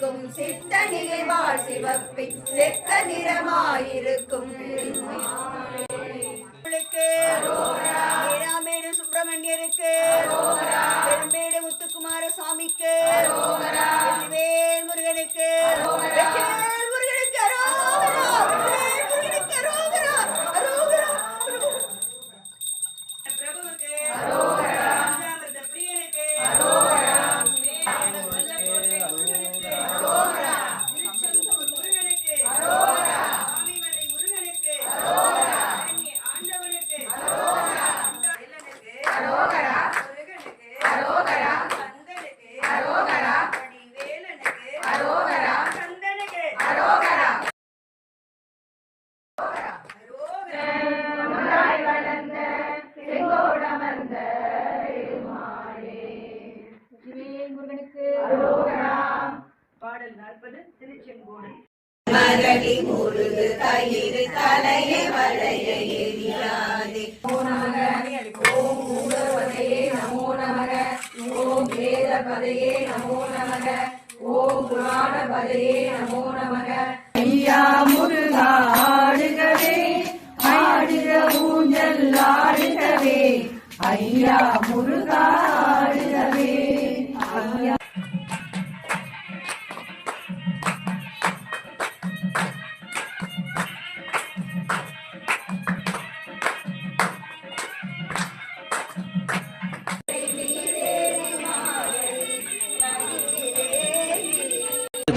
கணைக்கும் சித்தனிகை வாழ் சிவப்பி செக்க நிறமாயிருக்கும். ஏழாமேடு மரடி முருகு கயிறு தலையை வளைய எரியாதே. ஓம் மூலவதையே நமோ நமக. ஓம் வேத பதையே நமோ நமக. ஓம் புராண பதையே நமோ நமக. ஐயா முருகா ஆடுகவே ஆடுக ஊஞ்சல் ஆடுகவே. ஐயா முருகா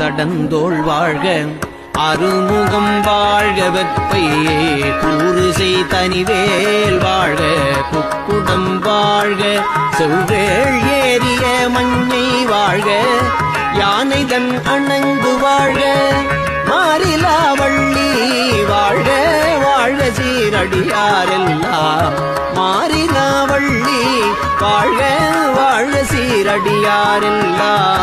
தடந்தோள் வாழ்க. அருமுகம் வாழ்க வெப்பையே. கூறுசை தனிவேல் வாழ்க. குக்குடம் வாழ்க. செவ்வேள் ஏறிய மண்ணை வாழ்க. யானை தன் அணங்கு வாழ்க. மாறிலா வள்ளி வாழ்க. வாழ்க சீரடியாரெல்லாம் மாறிலா வள்ளி வாழ்க. வாழ்க சீரடியாரெல்லாம்